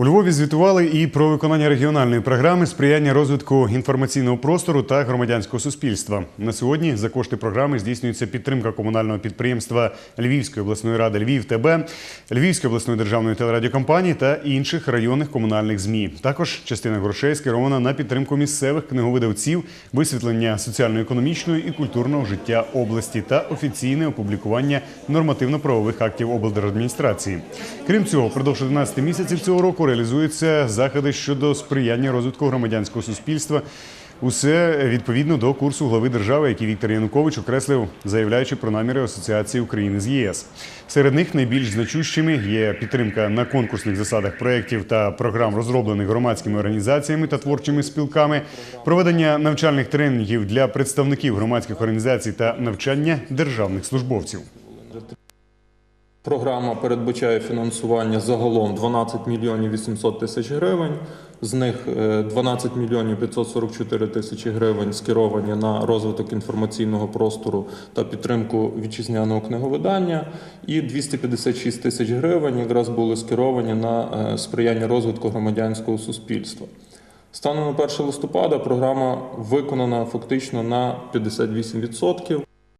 У Львові звітували і про виконання регіональної програми сприяння розвитку інформаційного простору та громадянського суспільства. На сьогодні за кошти програми здійснюється підтримка комунального підприємства Львівської обласної ради Львів ТБ, Львівської обласної державної телерадіокомпанії та інших районних комунальних змі. Також частина грошей скерована на підтримку місцевих книговидавців, висвітлення соціально-економічного і культурного життя області та офіційне опублікування нормативно-правових актів облдержадміністрації. Крім цього, впродовж 11 місяців цього року реалізуються заходи щодо сприяння розвитку громадянського суспільства. Усе відповідно до курсу глави держави, який Віктор Янукович окреслив, заявляючи про наміри Асоціації України з ЄС. Серед них найбільш значущими є підтримка на конкурсних засадах проєктів та програм, розроблених громадськими організаціями та творчими спілками, проведення навчальних тренінгів для представників громадських організацій та навчання державних службовців. Програма передбачає фінансування загалом 12 мільйонів 800 тисяч гривень. З них е, 12 мільйонів 544 тисячі гривень скеровані на розвиток інформаційного простору та підтримку вітчизняного книговидання, і 256 тисяч гривень якраз були скеровані на е, сприяння розвитку громадянського суспільства. Станом на 1 листопада програма виконана фактично на 58%.